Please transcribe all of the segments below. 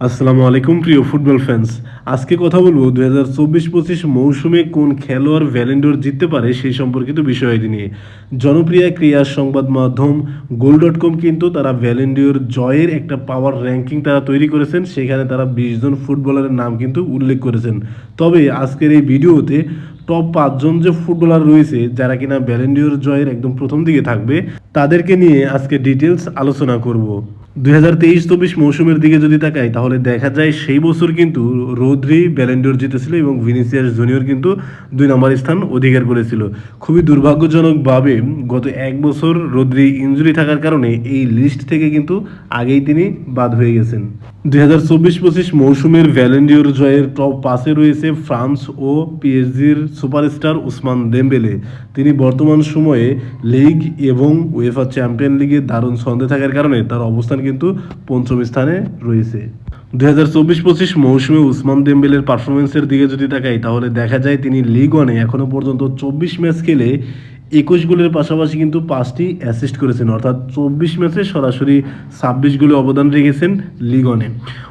আসসালামু আলাইকুম, প্রিয় ফুটবল ফ্যান্স আজকে কথা বলব দু হাজার চব্বিশ পঁচিশ মৌসুমে কোন খেলোয়াড় ভ্যালেন্ডোর জিততে পারে সেই সম্পর্কিত বিষয়টি নিয়ে। জনপ্রিয় ক্রীড়া সংবাদ মাধ্যম গোল ডট কম কিন্তু তারা ভ্যালেন্ডিওর জয়ের একটা পাওয়ার র্যাঙ্কিং তারা তৈরি করেছেন, সেখানে তারা বিশ জন ফুটবলারের নাম কিন্তু উল্লেখ করেছেন। তবে আজকের এই ভিডিওতে টপ পাঁচজন যে ফুটবলার রয়েছে, যারা কিনা ভ্যালেন্ডিওর জয়ের একদম প্রথম দিকে থাকবে, তাদেরকে নিয়ে আজকে ডিটেলস আলোচনা করব। দুই তেইশ চব্বিশ মৌসুমের দিকে যদি তাকাই, তাহলে দেখা যায় সেই বছর কিন্তু রৌদ্রি ব্যালেন্ডোর জিতেছিল এবং ভিনিসিয়াস জুনিয়র কিন্তু দুই নম্বর স্থান অধিকার করেছিল। খুবই দুর্ভাগ্যজনকভাবে গত এক বছর রৌদ্রি ইঞ্জুরি থাকার কারণে এই লিস্ট থেকে কিন্তু আগেই তিনি বাদ হয়ে গেছেন। দুই হাজার চব্বিশ পঁচিশ মৌসুমের ভ্যালেন্ডিওর জয়ের টপ পাশে রয়েছে ফ্রান্স ও পিএসজির সুপারস্টার উসমান দেমবেলে। তিনি বর্তমান সময়ে লিগ এবং উয়েফা চ্যাম্পিয়ন লিগে দারুণ ছন্দে থাকার কারণে তার অবস্থান কিন্তু পঞ্চম স্থানে রয়েছে। দুই হাজার চব্বিশ পঁচিশ মৌসুমে উসমান দেমবেলের পারফরমেন্সের দিকে যদি তাকাই, তাহলে দেখা যায় তিনি লিগ ওয়ানে এখনও পর্যন্ত চব্বিশ ম্যাচ খেলে একুশ গোলের পাশাপাশি কিন্তু পাঁচটি অ্যাসিস্ট করেছেন। অর্থাৎ চব্বিশ ম্যাচে সরাসরি ছাব্বিশ গোলে অবদান রেখেছেন লিগনে।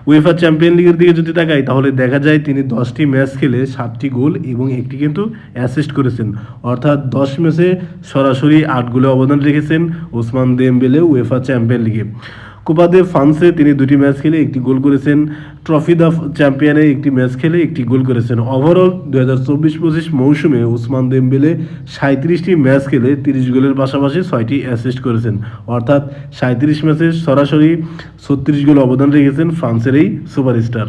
উয়েফা চ্যাম্পিয়ন লিগের দিকে যদি তাকাই, তাহলে দেখা যায় তিনি দশটি ম্যাচ খেলে সাতটি গোল এবং একটি কিন্তু অ্যাসিস্ট করেছেন। অর্থাৎ দশ ম্যাচে সরাসরি আট গোলে অবদান রেখেছেন ওসমান দেমবেলে উয়েফা চ্যাম্পিয়ন লিগে কোপা দে ফ্রান্সে তিনি দুটি ম্যাচ খেলে একটি গোল করেছেন। ট্রফি দ্য চ্যাম্পিয়নে একটি ম্যাচ খেলে একটি গোল করেছেন। ওভারঅল দু হাজার চব্বিশ পঁচিশ মৌসুমে উসমান দেমবেলে সাঁত্রিশটি ম্যাচ খেলে তিরিশ গোলের পাশাপাশি ছয়টি অ্যাসিস্ট করেছেন। অর্থাৎ সাঁত্রিশ ম্যাচে সরাসরি ছত্রিশ গোল অবদান রেখেছেন ফ্রান্সের এই সুপারস্টার।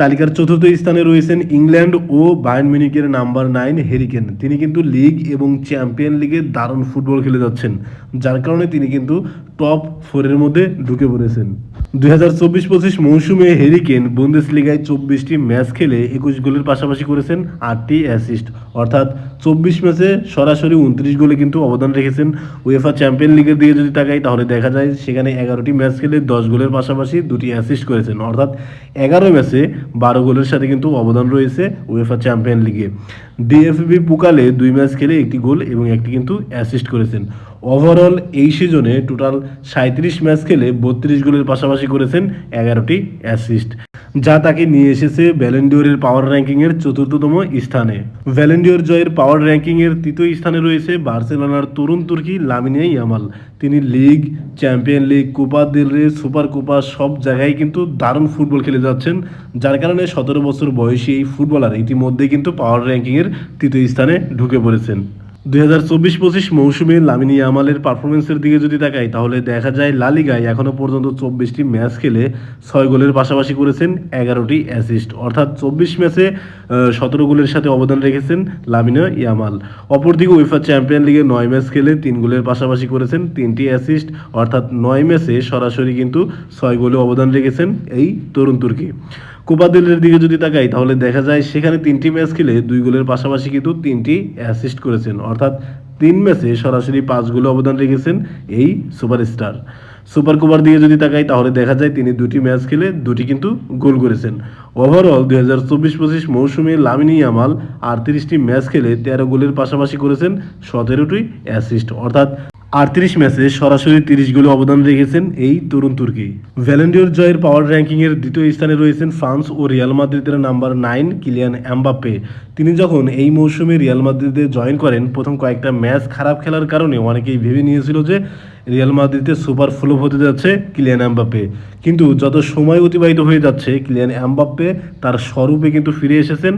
তালিকার চতুর্থ স্থানে রয়েছেন ইংল্যান্ড ও বায়ান মিউনিকের নাম্বার নাইন হেরিকেন তিনি কিন্তু লিগ এবং চ্যাম্পিয়ন লিগে দারুণ ফুটবল খেলে যাচ্ছেন, যার কারণে তিনি কিন্তু টপ ফোরের মধ্যে ঢুকে পড়েছেন। দুই হাজার চব্বিশ পঁচিশ মৌসুমে হেরিকেন বুন্দেস লিগায় চব্বিশটি ম্যাচ খেলে একুশ গোলের পাশাপাশি করেছেন আটটি অ্যাসিস্ট অর্থাৎ চব্বিশ ম্যাচে সরাসরি উনত্রিশ গোলে কিন্তু অবদান রেখেছেন উয়েফা চ্যাম্পিয়ন লিগের দিকে যদি তাকাই, তাহলে দেখা যায় সেখানে এগারোটি ম্যাচ খেলে দশ গোলের পাশাপাশি দুটি অ্যাসিস্ট করেছেন। অর্থাৎ এগারো ম্যাচে বারো গোলের সাথে কিন্তু অবদান রয়েছে উয়েফা চ্যাম্পিয়ন লিগে ডিএফবি পুকালে দুই ম্যাচ খেলে একটি গোল এবং একটি কিন্তু অ্যাসিস্ট করেছেন। ওভারঅল এই সিজনে টোটাল সাঁত্রিশ ম্যাচ খেলে বত্রিশ গোলের পাশাপাশি করেছেন এগারোটি অ্যাসিস্ট যা তাকে নিয়ে এসেছে ভ্যালেন্ডিওরের পাওয়ার র্যাঙ্কিংয়ের চতুর্থতম স্থানে। ভ্যালেন্ডিওর জয়ের পাওয়ার র্যাঙ্কিংয়ের তৃতীয় স্থানে রয়েছে বার্সেলোনার তরুণ তুর্কি লামিনিয়া ইয়ামাল। তিনি league champion league Copa del Rey super Copa সব জায়গায় কিন্তু দারুণ ফুটবল খেলে যাচ্ছেন। যার কারণে সতেরো বছর বয়সী এই ফুটবলার ইতিমধ্যে কিন্তু পাওয়ার র্যাঙ্কিংয়ের তৃতীয় স্থানে ঢুকে পড়েছেন। দুই হাজার চব্বিশ পঁচিশ মৌসুমে লামিনী আমালের পারফরমেন্সের দিকে যদি তাকাই, তাহলে দেখা যায় লালিগায় এখনও পর্যন্ত চব্বিশটি ম্যাচ খেলে ছয় গোলের পাশাপাশি করেছেন এগারোটি অ্যাসিস্ট। অর্থাৎ চব্বিশ ম্যাচে সতেরো গোলের সাথে অবদান রেখেছেন লামিনা ইয়ামাল। অপরদিকে উইফা চ্যাম্পিয়ন লিগে নয় ম্যাচ খেলে তিন গোলের পাশাপাশি করেছেন তিনটি অ্যাসিস্ট। অর্থাৎ নয় ম্যাচে সরাসরি কিন্তু ছয় গোলে অবদান রেখেছেন এই তরুণ তুর্কি। কোপাদেলের দিকে যদি তাকাই, তাহলে দেখা যায় সেখানে তিনটি ম্যাচ খেলে দুই গোলের পাশাপাশি কিন্তু তিনটি অ্যাসিস্ট করেছেন। অর্থাৎ তিন ম্যাচে সরাসরি পাঁচ গোলে অবদান রেখেছেন এই সুপারস্টার। সুপার কোপার দিকে যদি তাকাই, তাহলে দেখা যায় তিনি দুটি ম্যাচ খেলে দুটি কিন্তু গোল করেছেন। ওভারঅল দুই হাজার চব্বিশ পঁচিশ মৌসুমে লামিনী আমাল আটত্রিশটি ম্যাচ খেলে তেরো গোলের পাশাপাশি করেছেন, সতেরোটি অ্যাসিস্ট অর্থাৎ আটত্রিশ ম্যাচে সরাসরি তিরিশ গোলে অবদান রেখেছেন এই তরুণ তুর্কি। ভ্যালেন্ডিওর জয়ের পাওয়ার র্যাঙ্কিংয়ের দ্বিতীয় স্থানে রয়েছেন ফ্রান্স ও রিয়াল মাদ্রিদের নাম্বার নাইন কিলিয়ান এমবাপ্পে। তিনি যখন এই মৌসুমে রিয়াল মাদ্রিদে জয়েন করেন, প্রথম কয়েকটা ম্যাচ খারাপ খেলার কারণে অনেকেই ভেবে নিয়েছিল যে রিয়াল মাদ্রিদে সুপার ফ্লোপ হতে যাচ্ছে কিলিয়ান এমবাপ্পে। কিন্তু যত সময় অতিবাহিত হয়ে যাচ্ছে, কিলিয়ান এমবাপ্পে তার স্বরূপে কিন্তু ফিরে এসেছেন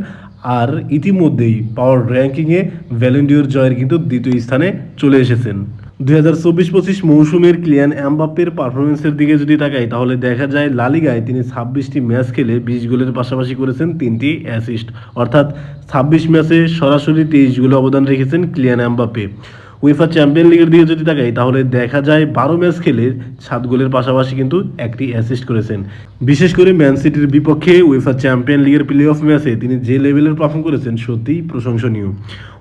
আর ইতিমধ্যেই পাওয়ার র্যাঙ্কিংয়ে ভ্যালেন্ডিওর জয়ের কিন্তু দ্বিতীয় স্থানে চলে এসেছেন। দুই হাজার চব্বিশ পঁচিশ মৌসুমের ক্লিয়ান এমবাপ্পের পারফরমেন্সের দিকে যদি তাকাই, তাহলে দেখা যায় লালিগায় তিনি ছাব্বিশটি ম্যাচ খেলে বিশ গোলের পাশাপাশি করেছেন তিনটি অ্যাসিস্ট। অর্থাৎ ছাব্বিশ ম্যাচে সরাসরি তেইশ গোলে অবদান রেখেছেন ক্লিয়ান এমবাপ্পে। উয়েফা চ্যাম্পিয়ন লিগের দিকে যদি তাকাই, তাহলে দেখা যায় বারো ম্যাচ খেলে সাত গোলের পাশাপাশি কিন্তু একটি অ্যাসিস্ট করেছেন। বিশেষ করে ম্যান সিটির বিপক্ষে উয়েফা চ্যাম্পিয়ন লিগের প্লে অফ ম্যাচে তিনি যে লেভেলের পারফর্ম করেছেন, সত্যিই প্রশংসনীয়।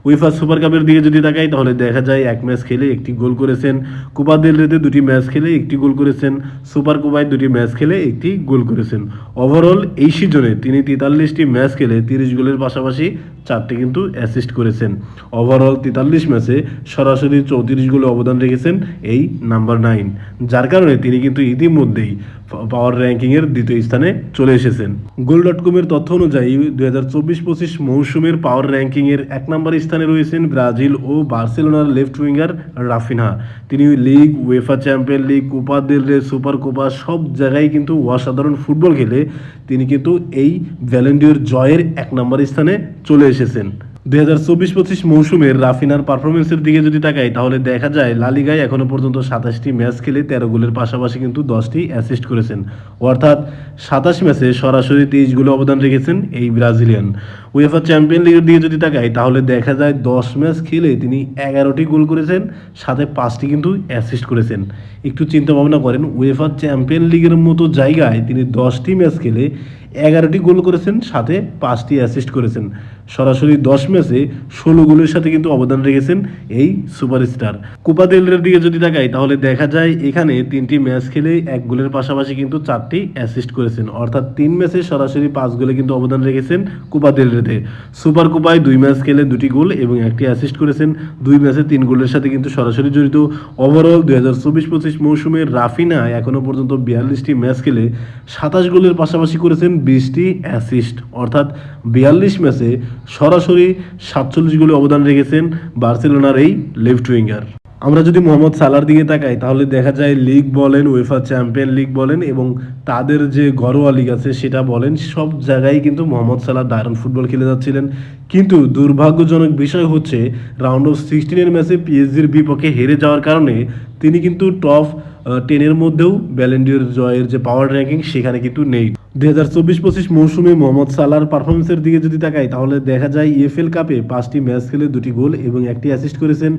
উইফা সুপার কাপের দিকে যদি তাকাই, তাহলে দেখা যায় এক ম্যাচ খেলে একটি গোল করেছেন। কোপা দেল রেতে দুটি ম্যাচ খেলে একটি গোল করেছেন। সুপার কোপায় দুটি ম্যাচ খেলে একটি গোল করেছেন। ওভারঅল এই সিজনে তিনি তেতাল্লিশটি ম্যাচ খেলে তিরিশ গোলের পাশাপাশি চারটি কিন্তু অ্যাসিস্ট করেছেন। ওভারঅল তেতাল্লিশ ম্যাচে সরাসরি চৌত্রিশ গোলে অবদান রেখেছেন এই নাম্বার নাইন। যার কারণে তিনি কিন্তু ইতিমধ্যেই পাওয়ার র্যাঙ্কিংয়ের দ্বিতীয় স্থানে চলে এসেছেন। গোল ডট কমের তথ্য অনুযায়ী দুই হাজার চব্বিশ পঁচিশ মৌসুমের পাওয়ার র্যাঙ্কিংয়ের এক নম্বর স্থানে রয়েছেন ব্রাজিল ও বার্সেলোনার লেফট উইঙ্গার রাফিনহা তিনি league UEFA champion league, Copa del Rey super Copa সব জায়গায় কিন্তু অসাধারণ ফুটবল খেলে তিনি কিন্তু এই ভ্যালেন্ডিওর জয়ের এক নম্বর স্থানে চলে এসেছেন। দুই হাজার চব্বিশ পঁচিশ মৌসুমের রাফিনার পারফরমেন্সের দিকে যদি তাকাই, তাহলে দেখা যায় লালিগায় এখনও পর্যন্ত সাতাশটি ম্যাচ খেলে তেরো গোলের পাশাপাশি কিন্তু দশটি অ্যাসিস্ট করেছেন। অর্থাৎ সাতাশ ম্যাচে সরাসরি তেইশ গোলে অবদান রেখেছেন এই ব্রাজিলিয়ান। উয়েফা চ্যাম্পিয়ন লিগের দিকে যদি তাকাই, তাহলে দেখা যায় দশ ম্যাচ খেলে তিনি এগারোটি গোল করেছেন, সাথে পাঁচটি কিন্তু অ্যাসিস্ট করেছেন। একটু চিন্তা ভাবনা করেন উয়েফা চ্যাম্পিয়ন লিগের মতো জায়গায় তিনি দশটি ম্যাচ খেলে এগারোটি গোল করেছেন, সাথে পাঁচটি অ্যাসিস্ট করেছেন। সরাসরি দশ ম্যাচে ষোলো গোলের সাথে কিন্তু অবদান রেখেছেন এই সুপারস্টার। কোপা দেলের দিকে যদি তাকাই, তাহলে দেখা যায় এখানে তিনটি ম্যাচ খেলে এক গোলের পাশাপাশি কিন্তু চারটি অ্যাসিস্ট করেছেন। অর্থাৎ তিন ম্যাচে সরাসরি পাঁচ গোলে কিন্তু অবদান রেখেছেন কোপা দেল রেতে সুপার কোপায় দুই ম্যাচ খেলে দুটি গোল এবং একটি অ্যাসিস্ট করেছেন। দুই ম্যাচে তিন গোলের সাথে কিন্তু সরাসরি জড়িত। ওভারঅল দুই হাজার চব্বিশ পঁচিশ মৌসুমে রাফিনা এখনও পর্যন্ত বিয়াল্লিশটি ম্যাচ খেলে সাতাশ গোলের পাশাপাশি করেছেন বিশটি অ্যাসিস্ট অর্থাৎ বিয়াল্লিশ ম্যাচে সরাসরি সাতচল্লিশ গোলে অবদান রেখেছেন বার্সেলোনার এই লেফট উইঙ্গার। আমরা যদি মোহাম্মদ সালার দিকে তাকাই, তাহলে দেখা যায় লিগ বলেন ওয়েফা চ্যাম্পিয়ন লিগ বলেন এবং তাদের যে ঘরোয়া লিগ আছে সেটা বলেন, সব জায়গায় কিন্তু মোহাম্মদ সালাহ দারুণ ফুটবল খেলে যাচ্ছিলেন। কিন্তু দুর্ভাগ্যজনক বিষয় হচ্ছে রাউন্ড অফ সিক্সটিনের ম্যাচে পিএসজির বিপক্ষে হেরে যাওয়ার কারণে তিনি কিন্তু টপ টেনের মধ্যেও ব্যালেন্ডিয়র জয়ের যে পাওয়ার র্যাঙ্কিং সেখানে কিন্তু নেই। দুই হাজার চব্বিশ পঁচিশ মৌসুমে মোহাম্মদ সালার পারফরমেন্সের দিকে যদি তাকাই, তাহলে দেখা যায় ইএফএল কাপে পাঁচটি ম্যাচ খেলে দুটি গোল এবং একটি অ্যাসিস্ট করেছেন।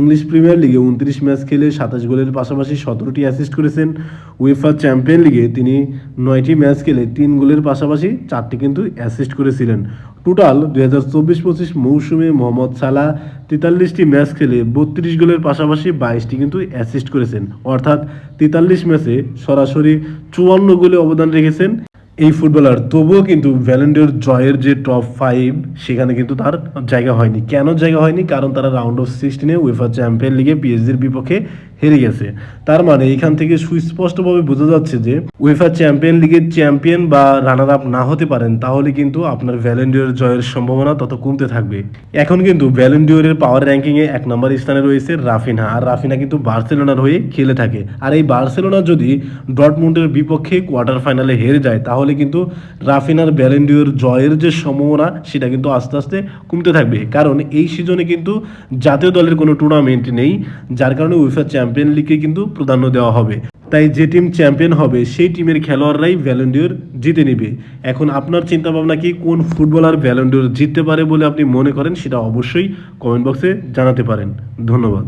ইংলিশ প্রিমিয়ার লিগে উনত্রিশ ম্যাচ খেলে সাতাশ গোলের পাশাপাশি সতেরোটি অ্যাসিস্ট করেছেন। উয়েফা চ্যাম্পিয়ন লিগে তিনি নয়টি ম্যাচ খেলে তিন গোলের পাশাপাশি চারটি কিন্তু অ্যাসিস্ট করেছিলেন। টোটাল দুই হাজার চব্বিশ পঁচিশ মৌসুমে মোহাম্মদ সালাহ তেতাল্লিশটি ম্যাচ খেলে বত্রিশ গোলের পাশাপাশি বাইশটি কিন্তু অ্যাসিস্ট করেছেন। অর্থাৎ তেতাল্লিশ ম্যাচে সরাসরি চুয়ান্ন গোলে অবদান রেখেছেন। এই ফুটবলার, তবুও কিন্তু ভ্যালেন্ডিওর জয়ের যে টপ ফাইভ সেখানে কিন্তু তার জায়গা হয়নি। কেন জায়গা হয়নি? কারণ তারা রাউন্ড অফ সিক্সটিনে উয়েফা চ্যাম্পিয়ন লিগে পিএসজির বিপক্ষে হেরে গেছে। তার মানে এখান থেকে সুস্পষ্টভাবে বোঝা যাচ্ছে যে উয়েফা চ্যাম্পিয়ন লিগের চ্যাম্পিয়ন বা রানার আপ না হতে পারেন, তাহলে কিন্তু আপনার ভ্যালেন্ডিওর জয়ের সম্ভাবনা তত কমতে থাকবে। এখন কিন্তু ভ্যালেন্ডিওরের পাওয়ার র্যাঙ্কিংয়ে এক নম্বর স্থানে রয়েছে রাফিনা, আর রাফিনা কিন্তু বার্সেলোনার হয়ে খেলে থাকে। আর এই বার্সেলোনা যদি ডটমুন্ডের বিপক্ষে কোয়ার্টার ফাইনালে হেরে যায়, তাহলে কিন্তু রাফিনার ভ্যালেন্ডিওর জয়ের যে সম্ভাবনা সেটা কিন্তু আস্তে আস্তে কমতে থাকবে। কারণ এই সিজনে কিন্তু জাতীয় দলের কোনো টুর্নামেন্ট নেই, যার কারণে উইফা চ্যাম্পিয়ন লিগকে কিন্তু প্রাধান্য দেওয়া হবে। তাই যে টিম চ্যাম্পিয়ন হবে, সেই টিমের খেলোয়াড়রাই ভ্যালেন্ডিওর জিতে নেবে। এখন আপনার চিন্তা ভাবনা কি, কোন ফুটবলার ভ্যালেন্ডিওর জিততে পারে বলে আপনি মনে করেন, সেটা অবশ্যই কমেন্ট বক্সে জানাতে পারেন। ধন্যবাদ।